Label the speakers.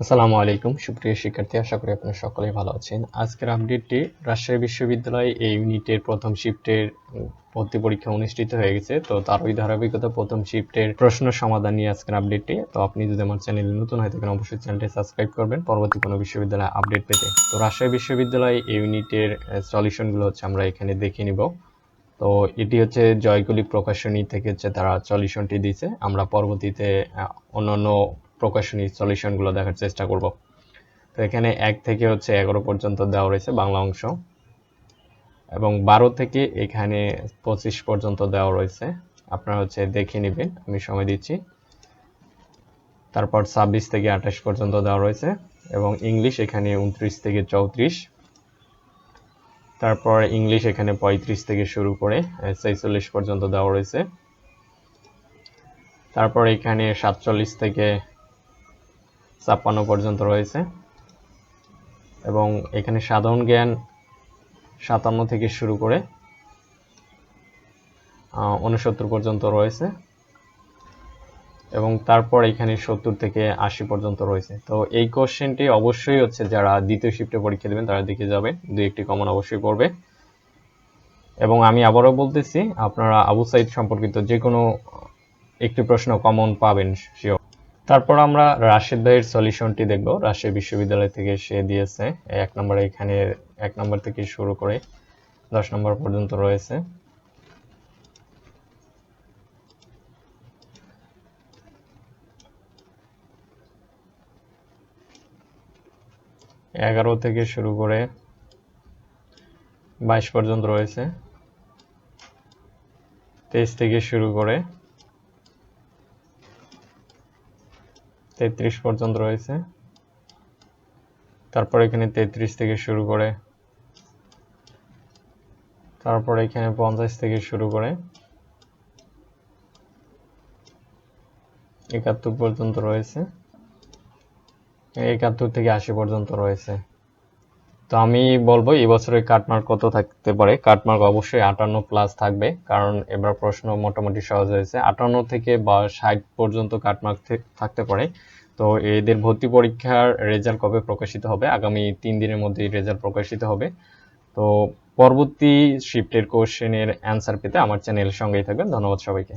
Speaker 1: আসসালামু আলাইকুম, সুপ্রিয় শিক্ষার্থী, আশা করি আপনারা সকলেই ভালো আছেন। আজকের আপডেটটি রাজশাহী বিশ্ববিদ্যালয়ে এই ইউনিটের প্রথম শিফটের ভর্তি পরীক্ষা অনুষ্ঠিত হয়ে গেছে। তো তারই ধারাবাহিকতা প্রথম শিফটের প্রশ্ন সমাধান নিয়ে আজকের আপডেটটি তো আপনি যদি আমার চ্যানেলে নতুন হয়ে থাকেন, অবশ্যই চ্যানেলটি সাবস্ক্রাইব করবেন। পরবর্তী কোনো বিশ্ববিদ্যালয়ে আপডেট পেতে। তো রাজশাহী বিশ্ববিদ্যালয়ে এই ইউনিটের সলিউশনগুলো হচ্ছে আমরা এখানে দেখে নিব। তো এটি হচ্ছে জয়গুলি প্রকাশনী থেকে হচ্ছে তারা সলিউশনটি দিয়েছে। আমরা পরবর্তীতে অন্যান্য প্রকাশনী সলিউশনগুলো দেখার চেষ্টা করব। তো এখানে এক থেকে হচ্ছে এগারো পর্যন্ত দেওয়া রয়েছে বাংলা অংশ। এবং বারো থেকে এখানে পঁচিশ পর্যন্ত দেওয়া রয়েছে। আপনারা হচ্ছে দেখে নেবেন, আমি সময় দিচ্ছি। তারপর ছাব্বিশ থেকে আঠাশ পর্যন্ত দেওয়া রয়েছে এবং ইংলিশ এখানে উনত্রিশ থেকে চৌত্রিশ। তারপর ইংলিশ এখানে পঁয়ত্রিশ থেকে শুরু করে ছেচল্লিশ পর্যন্ত দেওয়া রয়েছে। তারপর এখানে সাতচল্লিশ থেকে ছাপ্পান্ন পর্যন্ত রয়েছে। এবং এখানে সাধারণ জ্ঞান সাতান্ন থেকে শুরু করে উনসত্তর পর্যন্ত রয়েছে। এবং তারপর এখানে সত্তর থেকে আশি পর্যন্ত রয়েছে। তো এই কোশ্চেনটি অবশ্যই হচ্ছে যারা দ্বিতীয় শিফটে পরীক্ষা দেবেন, তারা দিকে যাবে। দুই একটি কমন অবশ্যই পড়বে। এবং আমি আবারও বলতেছি, আপনারা আবু সাইদ সম্পর্কিত যে কোনো একটি প্রশ্ন কমন পাবেন তারপর আমরা রাশেদ ভাইয়ের সলিউশনটি দেখব। রাজশাহী বিশ্ববিদ্যালয় থেকে সে দিয়েছে। এক নম্বরে এখানে, এক নম্বর থেকে শুরু করে দশ নম্বর পর্যন্ত রয়েছে। এগারো থেকে শুরু করে বাইশ পর্যন্ত রয়েছে। তেইশ থেকে শুরু করে তেত্রিশ পর্যন্ত রয়েছে। তারপর এখানে তেত্রিশ থেকে শুরু করে, তারপর এখানে পঞ্চাশ থেকে শুরু করে, একাত্তর পর্যন্ত রয়েছে। একাত্তর থেকে আশি পর্যন্ত রয়েছে। তো আমি বলব, এই বছরের কাটমার্ক কত থাকতে পারে? কাটমার্ক অবশ্যই আটান্ন প্লাস থাকবে, কারণ এবার প্রশ্ন মোটামুটি সহজ হয়েছে। আটান্ন থেকে বা ষাট পর্যন্ত কাটমার্ক থাকতে পারে। তো এদের ভর্তি পরীক্ষার রেজাল্ট কবে প্রকাশিত হবে? আগামী তিন দিনের মধ্যে রেজাল্ট প্রকাশিত হবে। তো পরবর্তী শিফটের কোশ্চেনের অ্যান্সার পেতে আমার চ্যানেলের সঙ্গেই থাকবেন। ধন্যবাদ সবাইকে।